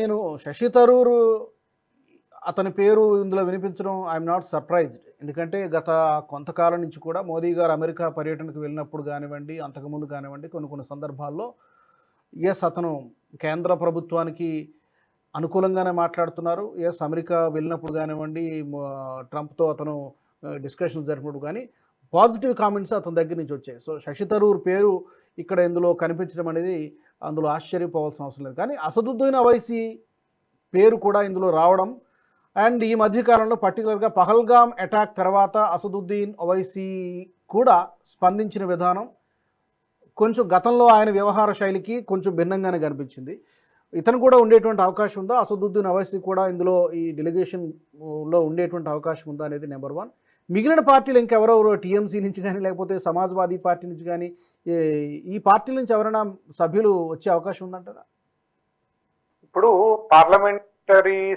నేను శశి తరూరు అతని పేరు ఇందులో వినిపించడం ఐఎమ్ నాట్ సర్ప్రైజ్డ్ ఎందుకంటే గత కొంతకాలం నుంచి కూడా మోదీ గారు అమెరికా పర్యటనకు వెళ్ళినప్పుడు కానివ్వండి అంతకుముందు కానివ్వండి కొన్ని కొన్ని సందర్భాల్లో ఎస్ అతను కేంద్ర ప్రభుత్వానికి అనుకూలంగానే మాట్లాడుతున్నారు. ఎస్ అమెరికా వెళ్ళినప్పుడు కానివ్వండి ట్రంప్తో అతను డిస్కషన్స్ జరిపినప్పుడు కానీ పాజిటివ్ కామెంట్స్ అతని దగ్గర నుంచి వచ్చాయి. సో శశి తరూర్ పేరు ఇక్కడ ఇందులో కనిపించడం అనేది అందులో ఆశ్చర్యపోవాల్సిన అవసరం లేదు. కానీ అసదుద్దీన్ అవైసీ పేరు కూడా ఇందులో రావడం అండ్ ఈ మధ్యకాలంలో పర్టికులర్గా పహల్గామ్ అటాక్ తర్వాత అసదుద్దీన్ అవైసీ కూడా స్పందించిన విధానం కొంచెం గతంలో ఆయన వ్యవహార శైలికి కొంచెం భిన్నంగానే కనిపించింది. ఇతను కూడా ఉండేటువంటి అవకాశం ఉందా? అసదుద్దీన్ అవైసీ కూడా ఇందులో ఈ డెలిగేషన్లో ఉండేటువంటి అవకాశం ఉందా అనేది నెంబర్ వన్. మిగిలిన పార్టీలు ఇంకెవరెవరో టీఎంసీ నుంచి కానీ లేకపోతే సమాజ్వాదీ పార్టీ నుంచి కానీ ఈ- పార్టీల నుంచి ఎవరైనా సభ్యులు వచ్చే అవకాశం ఉందంటారా ఇప్పుడు పార్లమెంటరీ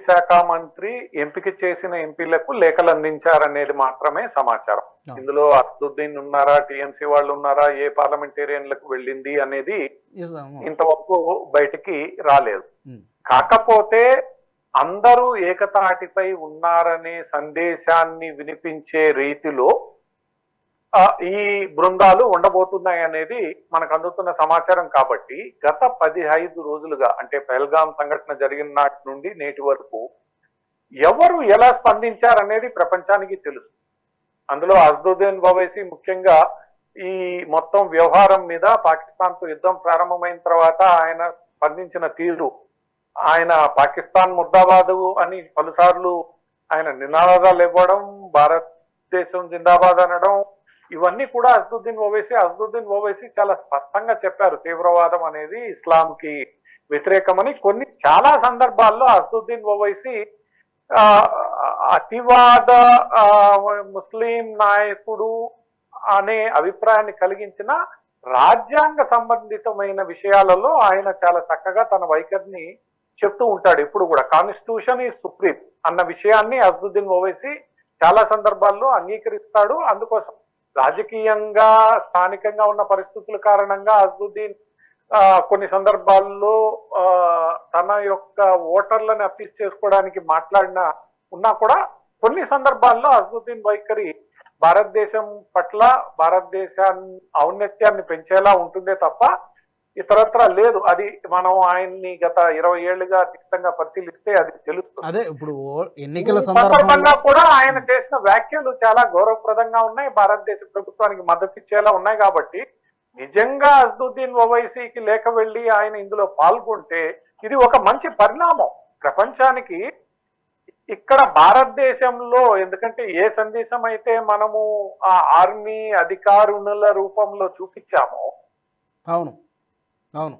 శాఖ మంత్రి ఎంపిక చేసిన ఎంపీలకు లేఖలు అందించారనేది మాత్రమే సమాచారం. ఇందులో అసదుద్దీన్ ఉన్నారా టీఎంసీ వాళ్ళు ఉన్నారా ఏ పార్లమెంటేరియన్లకు వెళ్ళింది అనేది. ఇంతవరకు బయటికి రాలేదు. కాకపోతే అందరూ ఏకతాటిపై ఉన్నారనే సందేశాన్ని వినిపించే రీతిలో ఈ బృందాలు ఉండబోతున్నాయి అనేది మనకు అందుతున్న సమాచారం కాబట్టి గత పదిహైదు రోజులుగా అంటే పెహల్గాం సంఘటన జరిగిన నాటి నుండి నేటి వరకు ఎవరు ఎలా స్పందించారనేది ప్రపంచానికి తెలుసు. అందులో అజ్దుద్దీన్ బవైసీ ముఖ్యంగా ఈ మొత్తం వ్యవహారం మీద పాకిస్తాన్తో యుద్ధం ప్రారంభమైన తర్వాత ఆయన స్పందించిన తీరు ఆయన పాకిస్తాన్ ముర్దాబాదు అని పలుసార్లు ఆయన నినాదాలు ఇవ్వడం భారతదేశం జిందాబాద్ అనడం ఇవన్నీ కూడా అజదుద్దీన్ ఓవైసీ అజదుద్దీన్ ఓవైసీ చాలా స్పష్టంగా చెప్పారు. తీవ్రవాదం అనేది ఇస్లాంకి వ్యతిరేకమని కొన్ని చాలా సందర్భాల్లో అజదుద్దీన్ ఓవైసీ అతివాద ముస్లిం నాయకుడు అనే అభిప్రాయాన్ని కలిగించిన రాజ్యాంగ సంబంధితమైన విషయాలలో ఆయన చాలా చక్కగా తన వైఖరిని చెప్తూ ఉంటాడు ఇప్పుడు కూడా. కాన్స్టిట్యూషన్ ఈ సుప్రీం అన్న విషయాన్ని అజుద్దీన్ ఓవైసీ చాలా సందర్భాల్లో అంగీకరిస్తాడు. అందుకోసం రాజకీయంగా స్థానికంగా ఉన్న పరిస్థితుల కారణంగా అజుద్దీన్ కొన్ని సందర్భాల్లో తన యొక్క ఓటర్లను అప్పీస్ చేసుకోవడానికి మాట్లాడిన ఉన్నా కూడా కొన్ని సందర్భాల్లో అజుద్దీన్ వైఖరి భారతదేశం పట్ల భారతదేశాన్ని ఔన్నత్యాన్ని పెంచేలా ఉంటుందే తప్ప ఇతరత్ర లేదు. అది మనం ఆయన్ని గత ఇరవై ఏళ్ళుగా నిశ్చితంగా పరిశీలిస్తే అది తెలుస్తుంది. అదే ఇప్పుడు ఎన్నికల సందర్భంగా కూడా ఆయన చేసిన వ్యాఖ్యలు చాలా గౌరవప్రదంగా ఉన్నాయి. భారతదేశ ప్రభుత్వానికి మద్దతు ఇచ్చేలా ఉన్నాయి కాబట్టి నిజంగా అజ్దుద్దీన్ ఓవైసీకి లేక వెళ్ళి ఆయన ఇందులో పాల్గొంటే ఇది ఒక మంచి పరిణామం. ప్రపంచానికి ఇక్కడ భారతదేశంలో ఎందుకంటే ఏ సందేశం అయితే మనము ఆ ఆర్మీ అధికారుల రూపంలో చూపించామో అవును.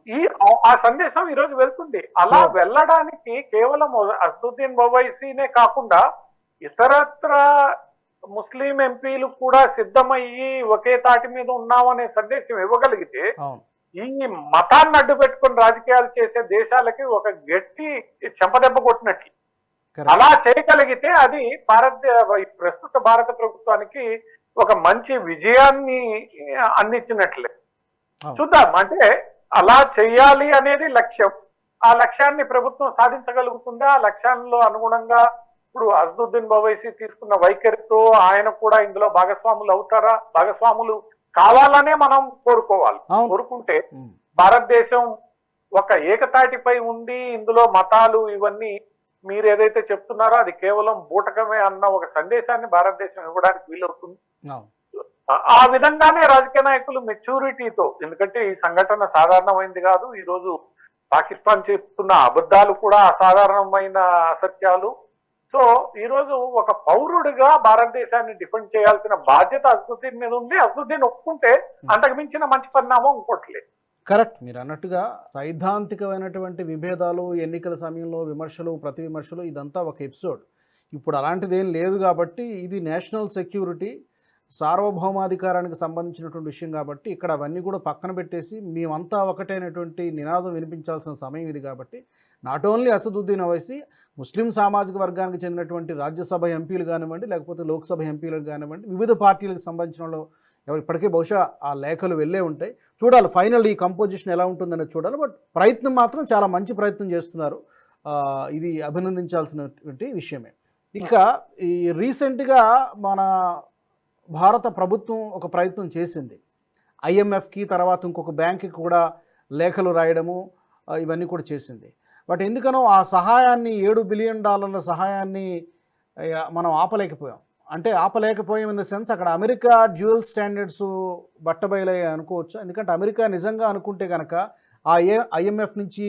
ఈ ఆ సందేశం ఈ రోజు వెళ్తుంది. అలా వెళ్ళడానికి కేవలం అసదుద్దీన్ ఓవైసీనే కాకుండా ఇతరత్ర ముస్లిం ఎంపీలు కూడా సిద్ధమయ్యి ఒకే తాటి మీద ఉన్నామనే సందేశం ఇవ్వగలిగితే ఈ మతాన్ని అడ్డు పెట్టుకుని రాజకీయాలు చేసే దేశాలకి ఒక గట్టి చెంపదెబ్బ కొట్టినట్లు కరెక్ట్ అలా చేయగలిగితే అది భారత ప్రస్తుత భారత ప్రభుత్వానికి ఒక మంచి విజయాన్ని అందించినట్లే. చూద్దాం. అంటే అలా చెయ్యాలి అనేది లక్ష్యం. ఆ లక్ష్యాన్ని ప్రభుత్వం సాధించగలుగుతుందా? ఆ లక్ష్యాల్లో అనుగుణంగా ఇప్పుడు అజ్దుద్దీన్ ఓవైసీ తీసుకున్న వైఖరితో ఆయన కూడా ఇందులో భాగస్వాములు అవుతారా? భాగస్వాములు కావాలనే మనం కోరుకోవాలి. కోరుకుంటే. భారతదేశం ఒక ఏకతాటిపై ఉండి ఇందులో మతాలు ఇవన్నీ మీరు ఏదైతే చెప్తున్నారో అది కేవలం బూటకమే అన్న ఒక సందేశాన్ని భారతదేశం ఇవ్వడానికి వీలవుతుంది. ఆ- విధంగానే రాజకీయ నాయకులు మెచ్యూరిటీతో ఎందుకంటే ఈ సంఘటన సాధారణమైంది కాదు ఈ రోజు పాకిస్తాన్ చేస్తున్న అబద్ధాలు కూడా అసాధారణమైన అసత్యాలు. సో ఈ రోజు ఒక పౌరుడిగా భారతదేశాన్ని డిఫెండ్ చేయాల్సిన బాధ్యత అసదుద్దీన్ మీద ఉంది. అసదుద్దీన్ ఒప్పుకుంటే అంతకు మించిన మంచి పరిణామం ఇంకోటి లేదు. కరెక్ట్. మీరు అన్నట్టుగా సైద్ధాంతికమైనటువంటి విభేదాలు ఎన్నికల సమయంలో విమర్శలు ప్రతి విమర్శలు ఇదంతా ఒక ఎపిసోడ్. ఇప్పుడు అలాంటిది ఏం లేదు కాబట్టి ఇది నేషనల్ సెక్యూరిటీ. సార్వభౌమాధికారానికి సంబంధించినటువంటి విషయం కాబట్టి ఇక్కడ అవన్నీ కూడా పక్కన పెట్టేసి మేమంతా ఒకటైనటువంటి నినాదం వినిపించాల్సిన సమయం ఇది కాబట్టి not only Asaduddin Owaisi Muslim సామాజిక వర్గానికి చెందినటువంటి రాజ్యసభ ఎంపీలు కానివ్వండి లేకపోతే లోక్సభ ఎంపీలకు కానివ్వండి వివిధ పార్టీలకు సంబంధించిన వాళ్ళు ఎవరు ఇప్పటికే బహుశా ఆ లేఖలు వెళ్ళే ఉంటాయి. చూడాలి ఫైనల్ ఈ కంపోజిషన్ ఎలా ఉంటుందనేది చూడాలి. బట్ ప్రయత్నం మాత్రం చాలా మంచి ప్రయత్నం చేస్తున్నారు. ఇది అభినందించాల్సినటువంటి విషయమే. ఇక ఈ రీసెంట్గా మన భారత ప్రభుత్వం ఒక ప్రయత్నం చేసింది. ఐఎంఎఫ్కి తర్వాత ఇంకొక బ్యాంక్కి కూడా లేఖలు రాయడము ఇవన్నీ కూడా చేసింది. బట్ ఎందుకనో ఆ సహాయాన్ని ఏడు బిలియన్ డాలర్ల సహాయాన్ని మనం ఆపలేకపోయాం. అంటే ఆపలేకపోయాం ఇన్ ద సెన్స్ అక్కడ అమెరికా డ్యూయల్ స్టాండర్డ్స్ బట్టబయలయ్యాయి అనుకోవచ్చు. ఎందుకంటే అమెరికా నిజంగా అనుకుంటే కనుక ఆ ఏ ఐఎంఎఫ్ నుంచి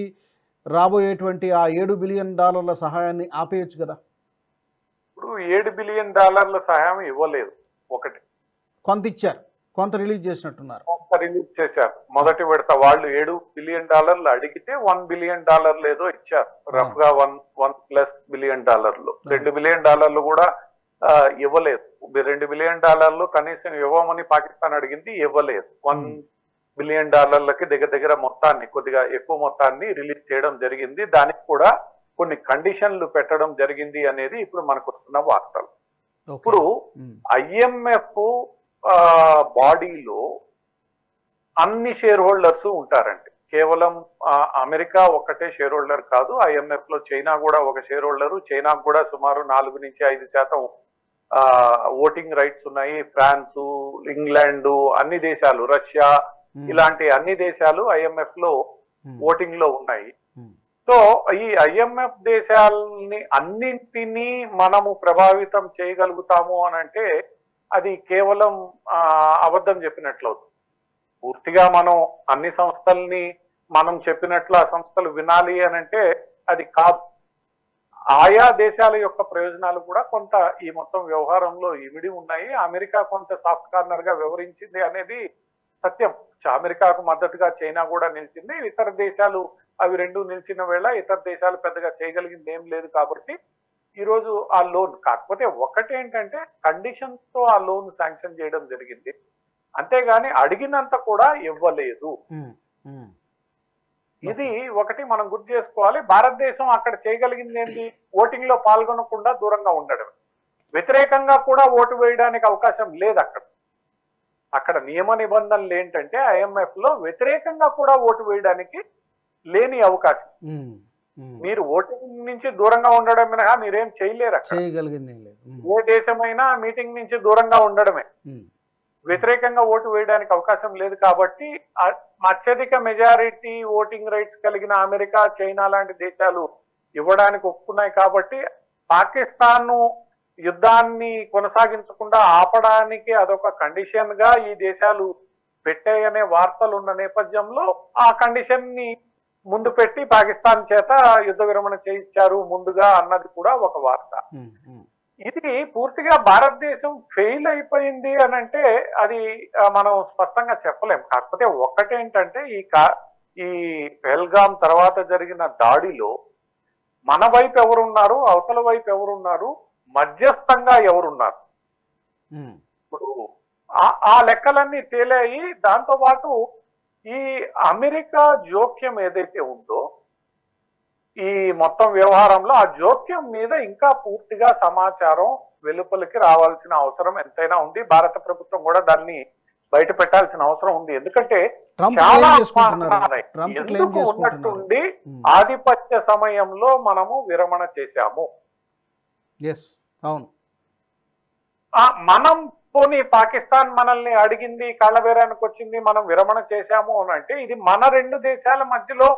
రాబోయేటువంటి ఆ ఏడు బిలియన్ డాలర్ల సహాయాన్ని ఆపేయచ్చు కదా. ఇప్పుడు ఏడు బిలియన్ డాలర్ల సహాయం ఇవ్వలేదు. ఒకటి. కొంత ఇచ్చారు కొంత రిలీజ్ చేసినట్టున్నారు. కొంత రిలీజ్ చేశారు. మొదటి విడత వాళ్ళు ఏడు బిలియన్ డాలర్లు అడిగితే వన్ బిలియన్ డాలర్లు ఏదో ఇచ్చారు. రఫ్గా వన్ వన్ ప్లస్ బిలియన్ డాలర్లు. రెండు బిలియన్ డాలర్లు కూడా ఇవ్వలేదు. రెండు బిలియన్ డాలర్లు కనీసం ఇవ్వమని పాకిస్తాన్ అడిగింది ఇవ్వలేదు. One Hmm. బిలియన్ డాలర్లకి దగ్గర దగ్గర మొత్తాన్ని కొద్దిగా ఎక్కువ మొత్తాన్ని రిలీజ్ చేయడం జరిగింది. దానికి కూడా కొన్ని కండిషన్లు పెట్టడం జరిగింది అనేది ఇప్పుడు మనకు వస్తున్న వార్తలు. ఇప్పుడు ఐఎంఎఫ్ బాడీలో అన్ని షేర్ హోల్డర్స్ ఉంటారండి. కేవలం అమెరికా ఒక్కటే షేర్ హోల్డర్ కాదు ఐఎంఎఫ్లో చైనా కూడా ఒక షేర్ హోల్డర్ చైనాకు కూడా సుమారు నాలుగు నుంచి ఐదు శాతం ఓటింగ్ రైట్స్ ఉన్నాయి. ఫ్రాన్స్ ఇంగ్లాండ్ అన్ని దేశాలు రష్యా ఇలాంటి అన్ని దేశాలు ఐఎంఎఫ్లో ఓటింగ్లో ఉన్నాయి. సో ఈ ఐఎంఎఫ్ దేశాలని అన్నింటినీ మనము ప్రభావితం చేయగలుగుతాము అని అంటే అది కేవలం అబద్ధం చెప్పినట్లవుతుంది. పూర్తిగా మనం అన్ని సంస్థల్ని మనం చెప్పినట్లు ఆ సంస్థలు వినాలి అని అంటే అది కాదు. ఆయా దేశాల యొక్క ప్రయోజనాలు కూడా కొంత ఈ మొత్తం వ్యవహారంలో ఇమిడి ఉన్నాయి. అమెరికా కొంత సాఫ్ట్ కార్నర్గా వివరించింది అనేది సత్యం. అమెరికాకు మద్దతుగా చైనా కూడా నిలిచింది. ఇతర దేశాలు అవి రెండు నిలిచిన వేళ ఇతర దేశాలు పెద్దగా చేయగలిగింది ఏం లేదు కాబట్టి ఈ రోజు ఆ లోన్ కాకపోతే ఒకటేంటంటే కండిషన్స్తో ఆ లోన్ శాంక్షన్ చేయడం జరిగింది. అంతేగాని అడిగినంత కూడా ఇవ్వలేదు. ఇది ఒకటి మనం గుర్తు చేసుకోవాలి. భారతదేశం అక్కడ చేయగలిగింది ఏంటి? ఓటింగ్లో పాల్గొనకుండా దూరంగా ఉండడం. వ్యతిరేకంగా కూడా ఓటు వేయడానికి అవకాశం లేదు అక్కడ. అక్కడ నియమ నిబంధనలు ఏంటంటే ఐఎంఎఫ్లో వ్యతిరేకంగా కూడా ఓటు వేయడానికి లేని అవకాశం. మీరు ఓటింగ్ నుంచి దూరంగా ఉండడం మినహా మీరేం చేయలేరు అక్కడ. చేయగలిగింది ఏం దేశమైనా మీటింగ్ నుంచి దూరంగా ఉండడమే. వ్యతిరేకంగా ఓటు వేయడానికి అవకాశం లేదు కాబట్టి అత్యధిక మెజారిటీ ఓటింగ్ రైట్స్ కలిగిన అమెరికా చైనా లాంటి దేశాలు ఇవ్వడానికి ఒప్పుకున్నాయి కాబట్టి పాకిస్తాన్ యుద్ధాన్ని కొనసాగించకుండా ఆపడానికి అదొక కండిషన్గా ఈ దేశాలు పెట్టాయనే వార్తలు ఉన్న నేపథ్యంలో ఆ కండిషన్ని ముందు పెట్టి పాకిస్తాన్ చేత యుద్ధ విరమణ చేయించారు ముందుగా అన్నది కూడా ఒక వార్త. ఇది పూర్తిగా భారతదేశం ఫెయిల్ అయిపోయింది అని అంటే అది మనం స్పష్టంగా చెప్పలేం. కాకపోతే ఒక్కటేంటంటే ఈ కా ఈ పెహల్గాం తర్వాత జరిగిన దాడిలో మన వైపు ఎవరున్నారు అవతల వైపు ఎవరున్నారు మధ్యస్థంగా ఎవరున్నారు? ఇప్పుడు ఆ- ఆ లెక్కలన్నీ తేలాయి దాంతో పాటు ఈ అమెరికా జోక్యం ఏదైతే ఉందో ఈ మొత్తం వ్యవహారంలో ఆ జోక్యం మీద ఇంకా పూర్తిగా సమాచారం వెలుపలికి రావాల్సిన అవసరం ఎంతైనా ఉంది. భారత ప్రభుత్వం కూడా దాన్ని బయట పెట్టాల్సిన అవసరం ఉంది. ఎందుకంటే చాలా ఎందుకు ఉన్నట్టుండి ఉమ్, ఆధిపత్య సమయంలో మనము విరమణ చేశాము. అవును. మనం పోనీ పాకిస్తాన్ మనల్ని అడిగింది కాళ్ళబేరానికి వచ్చింది మనం విరమణ చేశాము అని అంటే ఇది మన రెండు దేశాల మధ్యలో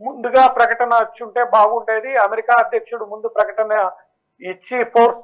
ముందుగా ప్రకటన వచ్చి ఉంటే బాగుండేది. అమెరికా అధ్యక్షుడు ముందు ప్రకటన ఇచ్చి ఫోర్స్